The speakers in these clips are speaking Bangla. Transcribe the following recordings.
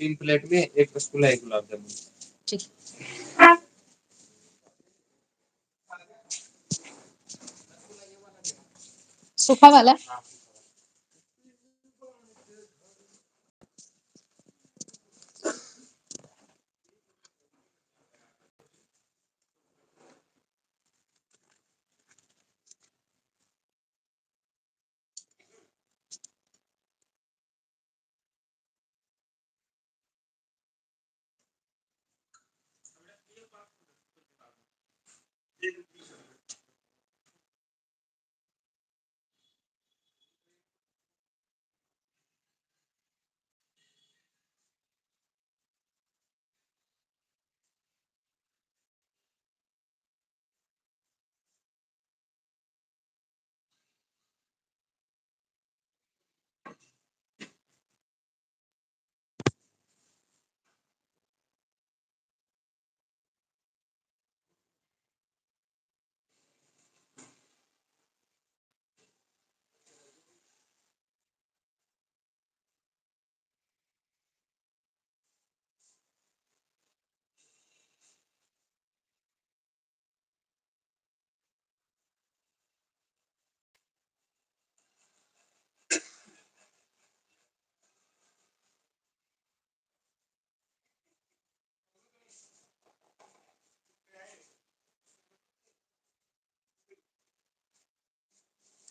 तीन प्लेट में एक रसगुल्ला एक गुलाब जामुन। ठीक। सूखा वाला?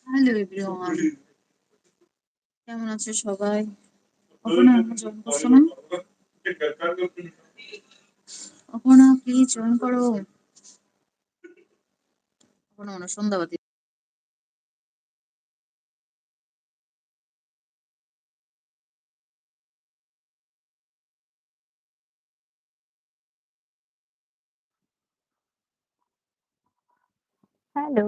Hello everyone. কেমন আছো সবাই? অপর্ণা প্লিজ জয়েন করো। অপর্ণা হ্যালো।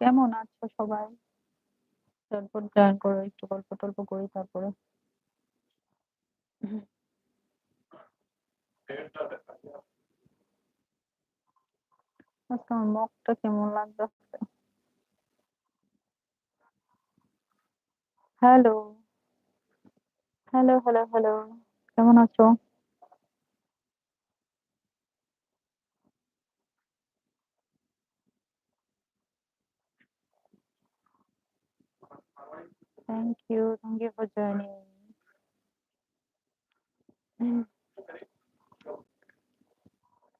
কেমন আছো সবাই? তারপর জয়েন করো একটু গল্প টল্প করি তারপরে। আজকে আমার মুখটা কেমন লাগতেছে হ্যালো হ্যালো হ্যালো হ্যালো কেমন আছো? thank you thank you for joining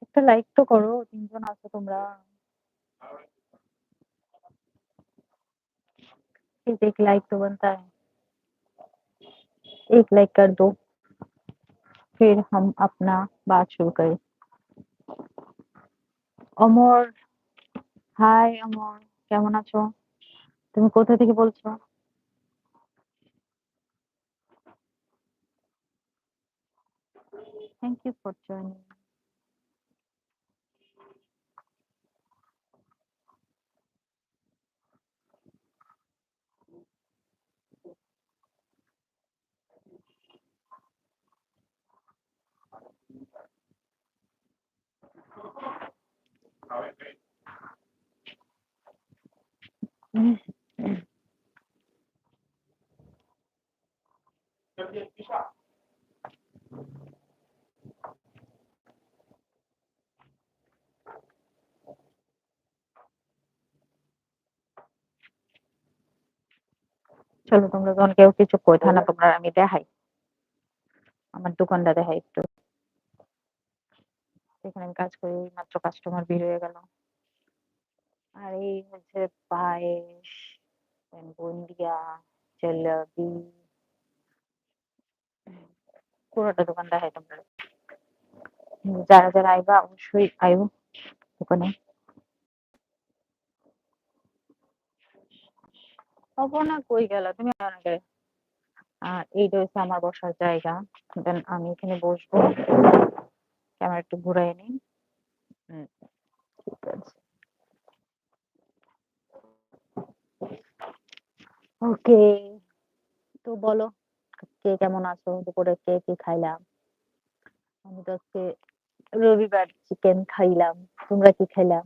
একটা লাইক তো করো তিনজন আছো তোমরা प्लीज एक लाइक तो बनता है एक लाइक कर दो फिर हम अपना बात शुरू करें অমর হাই অমর কেমন আছো তুমি কোথা থেকে বলছো থ্যাংক ইউ ফর জয়েনিং চলো তোমরা যখন কেউ কিছু কথা না তোমরা আমি দেখাই। আমার দোকানটা দেখাই একটু। এখানে আমি কাজ করি মাত্র কাস্টমার বের হয়ে গেল। আর এই হচ্ছে পায়েস বুন্দিয়া জলেবি পুরোটা দোকান দেখাই তোমরা। যারা যারা আইবা অবশ্যই আইও দোকানে। অপর্ণা কই গেল? তুমি আগে আর এইটা হচ্ছে আমার বসার জায়গা। দেন আমি এখানে বসবো। ক্যামেরা একটু ঘুরাই নিই। ওকে, তো বলো, কে কেমন আছো? দুপুরে কে কি খাইলাম? আমি তো আজকে রবিবার চিকেন খাইলাম। তোমরা কি খাইলাম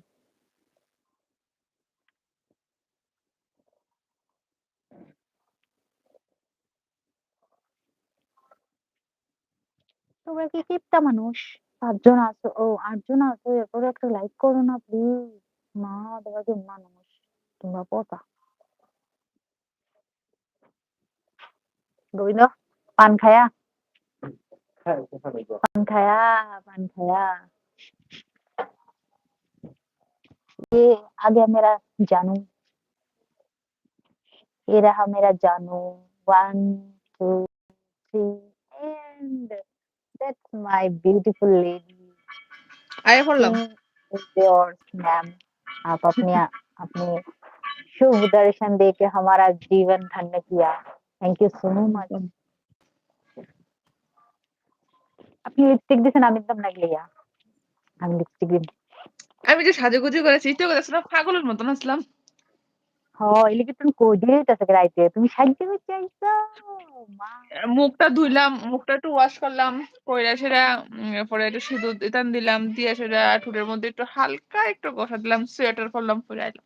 তোমরা কি কিপটা মানুষ পাঁচজন আছো ও আটজন আছো এরপরে একটা লাইক করো না প্লিজ মা তোমরা কি মানুষ তোমরা পোতা গোবিন্দ পান খায়া पान खाया पान खाया ये आ गया मेरा जानू ये रहा मेरा जानू one two three and that's my beautiful lady আরে পড়লাম is yours मैम आप अपने अपने शुभ दर्शन दे के हमारा जीवन धन्य किया थैंक यू सो मच আপনি লিপস্টিক দিছেন আমি একদম লাগলিয়া আমি লিপস্টিক দিন আমি যে সাজুগুজু করেছি তো করেছিলাম পাগলের মতন আসলাম এলিকে তুমি কই দিয়ে দিতেছে রাইতে? তুমি সাইজে হইতে আইছো? মা। মুখটা ধুইলাম মুখটা একটু ওয়াশ করলাম কইরা সেটা পরে একটু সিঁদুর দিতাম দিলাম দিয়ে সেটা ঠোঁটের মধ্যে একটু হালকা একটু ঘষা দিলাম সোয়েটার করলাম পরে আইলাম।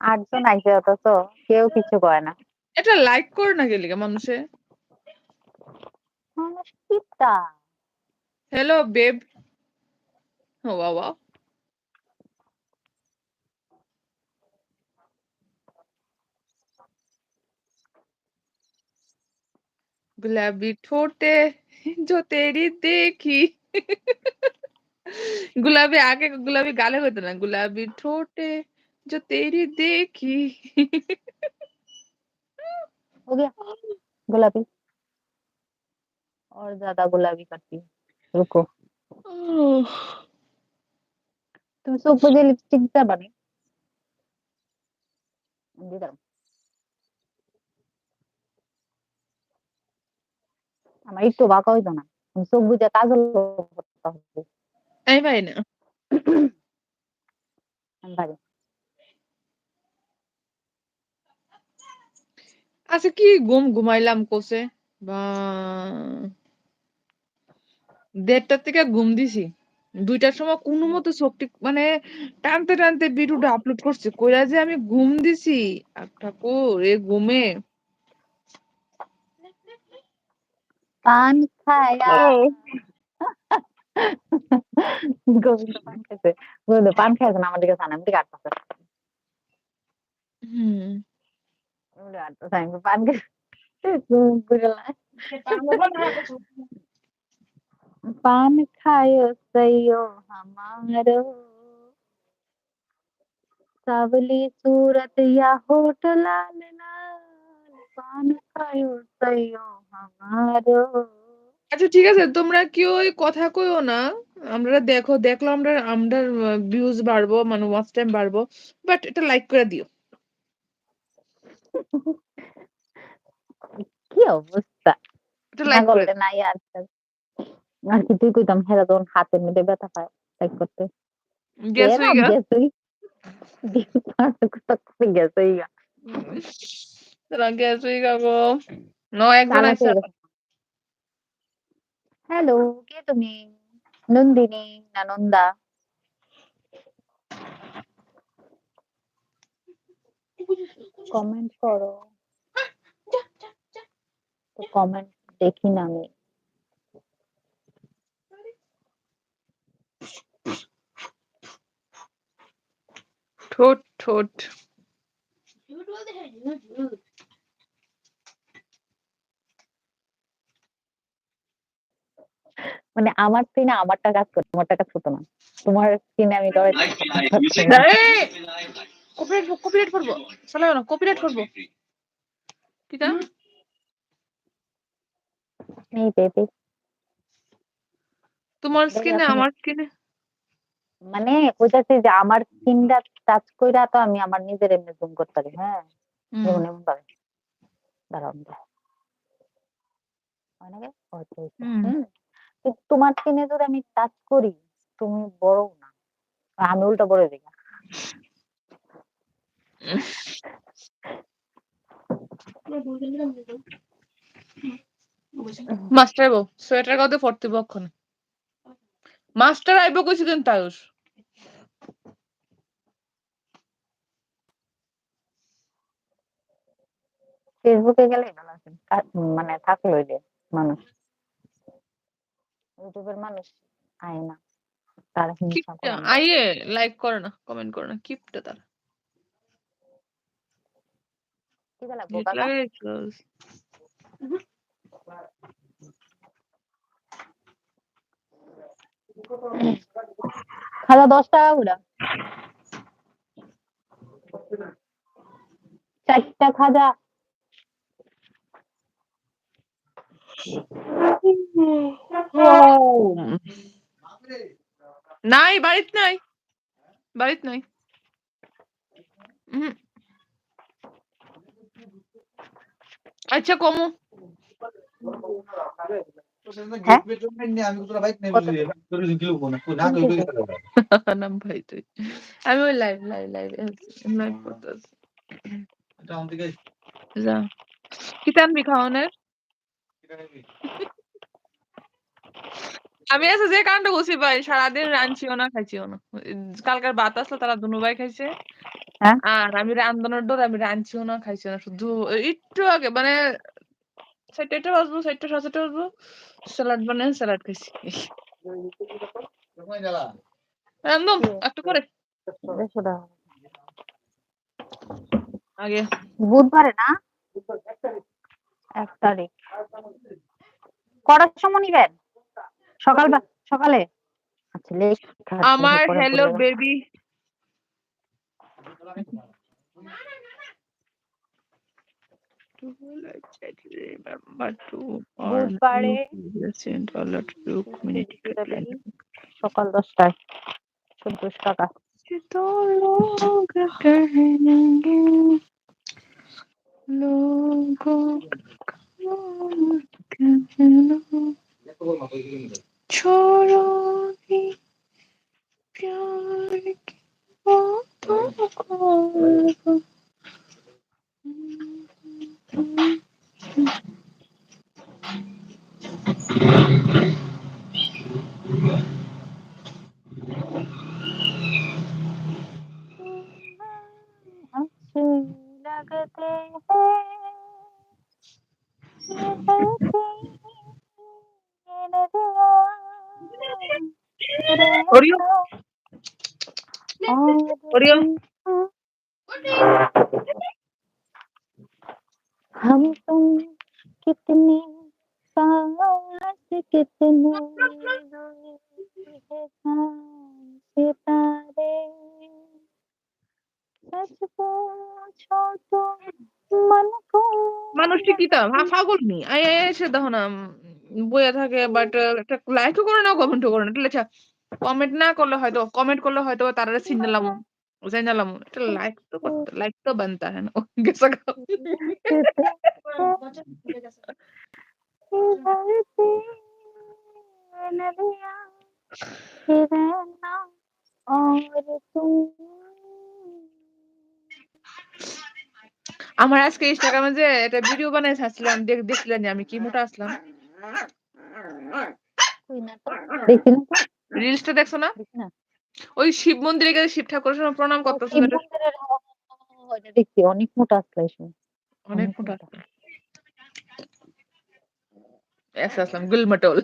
আটজন আইছে অথচ কেউ কিছু করে না। এটা লাইক করে না গেলে মানুষে? মানুষ কিপটা হ্যালো বেব ও বাবা। गुलाबी ठोटे जो तेरी देखी। गुलाबी आगे गुलाबी गाले होते ना गुलाबी ठोटे जो तेरी देखी। हो गया। गुलाबी। और ज़्यादा गुलाबी करती है। रुको। तुम सुख मुझे लिपस्टिक बने दे আমার একটু বাঁকা হইতো না। আমি চোখ বুঝে কাজল করতে আমি পারি না। পারি আচ্ছা কি ঘুম ঘুমাইলাম কোসে বা দেড়টার থেকে ঘুম দিছি। দুইটার সময় কোনো মতো চোখটি মানে টানতে টানতে ভিডিওটা আপলোড করছে। কইরা যে আমি ঘুম দিছি। একটা করে ঘুমে। पान खाया पान खायचे गोविंद पान खायचं ना म्हणजे कसं ना म्हणजे आठ तास म्हणजे आठ तास आहे पान खायो सयो हमारो सावली सूरत या होटल लाल আচ্ছা ঠিক আছে তোমরা কেউ ওই কথা কইও না। আমরা দেখো দেখল আমরা আমরা ভিউজ বাড়বো মানে ওয়াচ টাইম বাড়বো বাট এটা লাইক করে দিও। কি অবস্থা? এটা না লাইক করে করলে নাই আর কি তুই কইতাম হেরা তখন হাতের মধ্যে ব্যথা পায় লাইক করতে। গ্যাস হয়ে গেল। গেছে। তোরা গ্যাস হয়ে গেল ন একজন আছে। হ্যালো কে তুমি? নন্দিনী না নন্দা? কমেন্ট করো। তো কমেন্ট দেখি না আমি। ঠোঁট ঠোঁট। মানে আমার স্ক্রিনে আমারটা কাজ করে তোমারটা কাজ করতো না। তোমার স্ক্রিনে আমি ধরে কপিরাইট কপিরাইট করব? চলো না কপিরাইট করব। আছে এই বেবি তোমার আপনি- আমার স্কিনে মানে কইতাছি যে আমার স্কিনটা টাচ কইরা তো আমি আমার নিজের এমনি জুম করতে পারি হ্যাঁ? যেমন এমন ভাবে দাঁড়াও আমি দেখাই। নাকি? ও আচ্ছা। হুম। তোমার স্কিনে যদি আমি টাচ করি তুমি বড় না। আমি উল্টা বড় দিই। মাস্টার আইবো সোয়েটার কাউকে পড়তে বক্ষণ মাস্টার আইবো কইছি কিন্তু আয়ুষ ফেসবুকে গেলে ভালো আছে। মানে থাকল যে মানুষ। ইউটিউবের মানুষ আয় না। তারা হিংসা কিপটা করে না। আইয়ে লাইক করে না কমেন্ট করে না কিপটা তারা? কি close. খাজা দশ টাকা করে চারটা খাজা। নাই বাড়িত নাই বাড়িত নাই। আচ্ছা কমু? আমি ওই লাইভ লাইভ লাইভ লাইভ করতেছি যা কি টানবি খাওয়ানোর আমি আছে যে কাণ্ড করছি ভাই সারাদিন রাঁধছিও না খাইছিও না। কালকার বাত আসলো তারা দুনু ভাই খাইছে। হ্যাঁ? আর আমি রান্ধনের ডোর আমি রাঁধছিও না খাইছিও না শুধু একটু আগে মানে সাইডটা বাজবো সাইডটা সাড়ে সাতটা বাজবো স্যালাড বানিয়ে স্যালাড খাইছি। একদম একটু করে আগে। বুধবারে না? এক তারিখ। কটার সময় নিবেন? সকাল সকালে? আচ্ছা আমার হ্যালো বেবি সকাল দশটায়। চোদ্দশো টাকা तो लोग कहेंगे लोगों का कहना छोड़ो ही प्यार की बातों को अच्छे लगते हैं ओरियो ओरियो हम तुम कितने पास कितने दूर है चांद सितारे सच पूछो तो मन को মানুষটি কি তা হা পাগল নি আই আই এসে দেখো না উম, বইয়া থাকে বাট একটা লাইকও করে না কমেন্টও করে না ঠিক আছে কমেন্ট না করলে হয়তো কমেন্ট করলে হয়তো তারা চিনে লাম জেনে লাম এটা লাইক তো করতে লাইক তো বানতা হ্যাঁ ওকে সকা আমার আজকে ইনস্টাগ্রামে যে একটা ভিডিও বানাই আসলাম দেখছিলাম আমি কি মোটা আসলাম দেখি না রিলসটা দেখছ না? ওই শিব মন্দিরে গেছে শিব ঠাকুরের সময় প্রণাম এটা? দেখছি অনেক মোটা আসলে অনেক মোটা। এসে আসলাম গুলমাটোল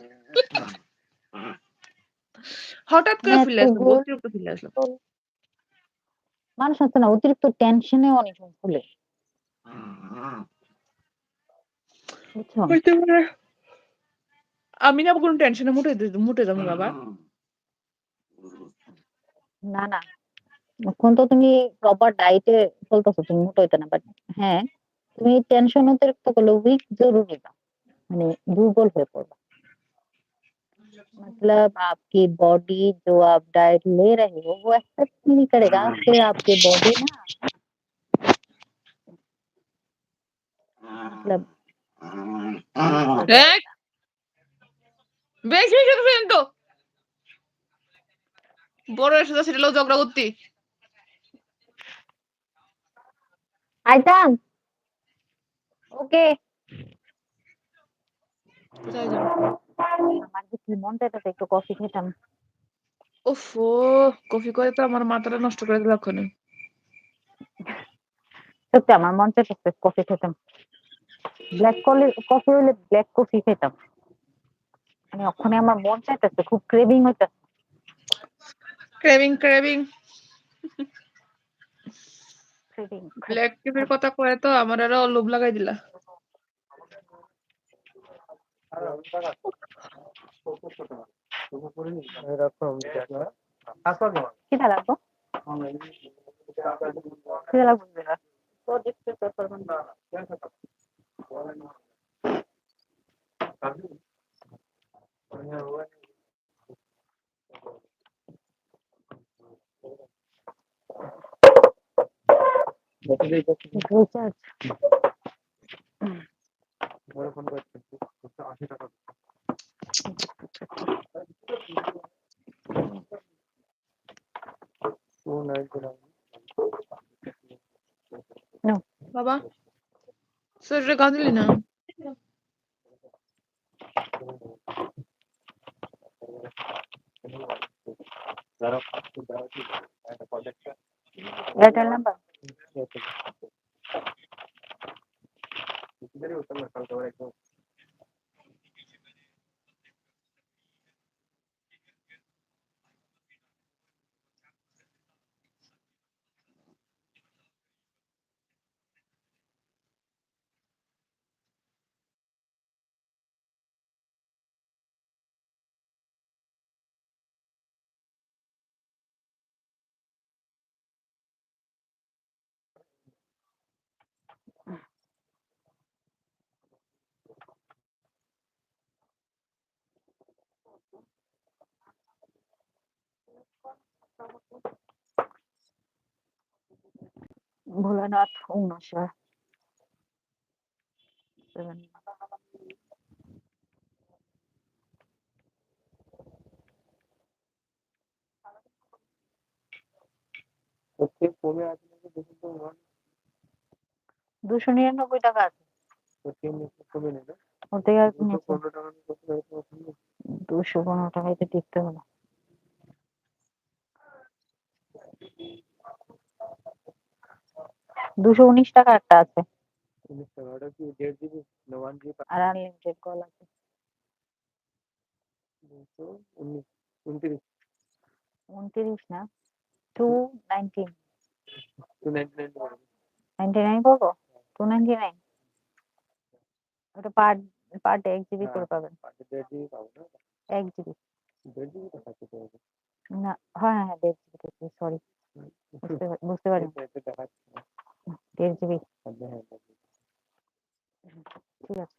হঠাৎ করে হ্যাঁ, ফিরে আসলাম অতিরিক্ত ফিরে আসলাম। মানুষ আছে না অতিরিক্ত টেনশনে অনেক হইতে আমি না কোনো টেনশনে মুটে মুটে যাব বাবা। না না এখন তো তুমি প্রপার ডায়েটে চলতেছো তুমি মোটা হইতে না বাট হ্যাঁ তুমি টেনশন অতিরিক্ত করলে উইক জরুরি না মানে দুর্বল হয়ে পড়বা मतलब आपकी बॉडी जो आप डाइट ले रहे हो वो एक्सेप्ट नहीं करेगा फिर आपकी बॉडी ना मतलब এক বেশি বেশি কথা তো বড় এটা ঝগড়া করতি। আইতাম। ওকে। আমার কি মন চাইতেছে একটু কফি খেতাম। ওফ কফি করে তো আমার মাথাটা নষ্ট করে দিল ওখানে সত্যি আমার মন চাইতেছে কফি খেতাম। ব্ল্যাক কফি কফি হলে ব্ল্যাক কফি খেতাম। মানে ওখানে আমার মন চাইতেছে খুব ক্রেভিং হইতাছে। ক্রেভিং ক্রেভিং ক্রেভিং ব্ল্যাক টিভির কথা কয়ে তো? আমার আরও লোভ লাগাই দিলা। খিদা লাগবো খিদা লাগবো না। বাবা শরীরে গা দিলি না এয়ারটেল নাম্বার ভোলানাথ শিবায় দুশো নিরানব্বই টাকা আছে। ওর থেকে আর নিয়েছে দুশো পনেরো টাকায় তো টিকতে হলো দুশো উনিশ টাকা একটা আছে। আর আনলিমিটেড কল আছে। উনত্রিশ। না টু নাইনটিন নাইনটি নাইন করব টু নাইনটি নাইন ওটা পার পার ডে এক জিবি করে পাবেন এক জিবি না হ্যাঁ হ্যাঁ দেড় জিবি সরি বুঝতে পারি বুঝতে পারি দেড় জিবি ঠিক আছে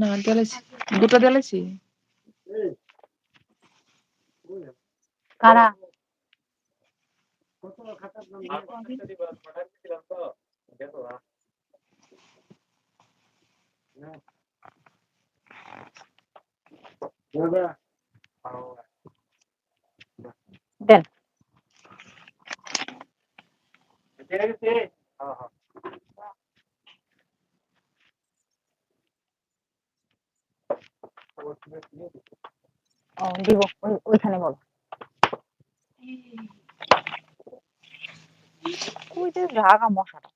না দিয়েছি দুটো দিয়েছি কারা দেন ও দিব ওইখানে বলো। ওই যে জাগা মশাটা।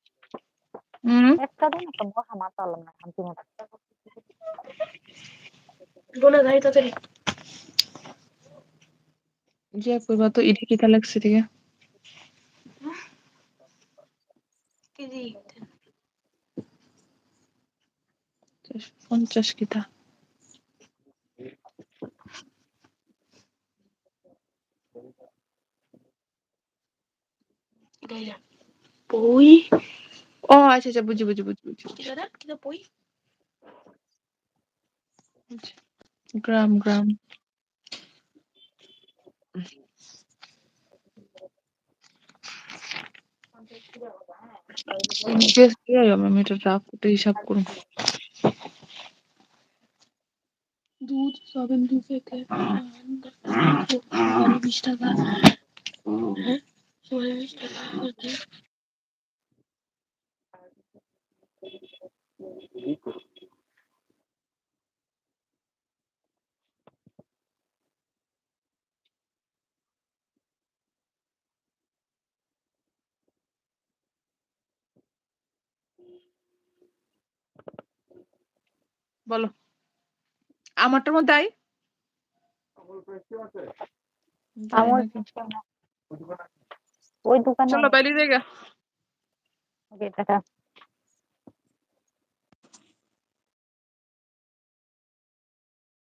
একটা দিন একটা মশা মারতাম না শান্তি মতো। গোনা গাড়ি তাড়াতাড়ি যে কইবা তো পঞ্চাশ কিতা পই ও আচ্ছা আচ্ছা বুঝি বুঝি বুঝি বুঝি কিটা কিটা গ্রাম গ্রাম আমি এটা রাখ হিসাব করুন দুধ সয়াবিন দুধ থেকে বিশ টাকা সয়াবিন বিশ টাকা বলো। আমারটার মধ্যে আই? ওই দোকানে চলো বাইরে জায়গা ওকে টাটা।